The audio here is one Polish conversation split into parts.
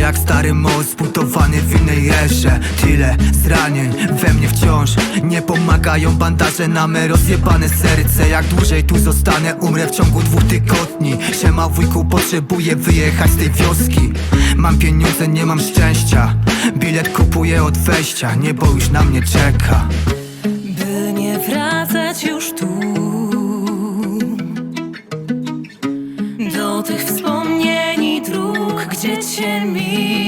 jak stary most zbudowany w innej erze. Tyle zranień we mnie wciąż. Nie pomagają bandaże na me rozjebane serce. Jak dłużej tu zostanę umrę w ciągu dwóch tygodni. Siema wujku potrzebuję wyjechać z tej wioski. Mam pieniądze, nie mam szczęścia. Bilet kupuję od wejścia Niebo już na mnie czeka. By nie wracać już tu. Do tych watching me.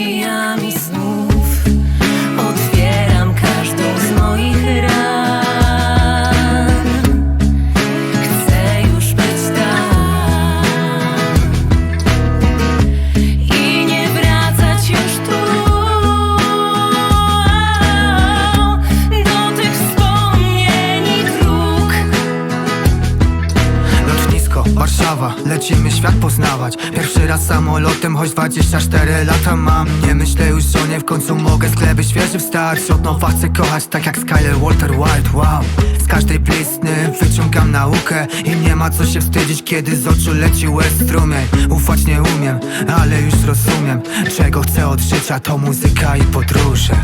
Lecimy świat poznawać. Pierwszy raz samolotem, choć 24 lata mam. Nie myślę już o nie, w końcu mogę sklepy świeży wstać. Od nowa chcę kochać, tak jak Skyler Walter White, wow. Z każdej blizny wyciągam naukę I nie ma co się wstydzić, kiedy z oczu leci łez strumień. Ufać nie umiem, ale już rozumiem Czego chcę od życia, to muzyka i podróże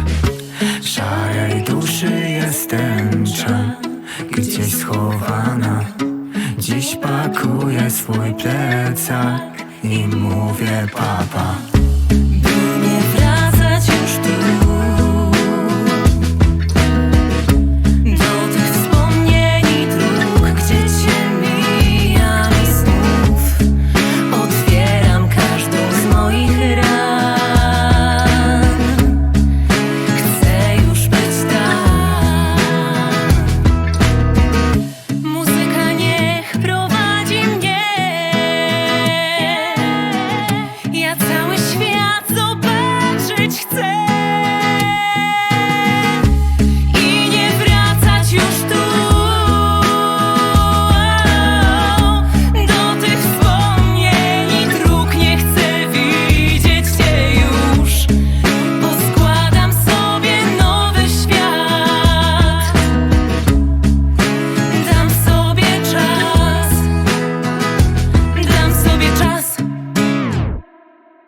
Dziś pakuję swój plecak I mówię papa Não esfria.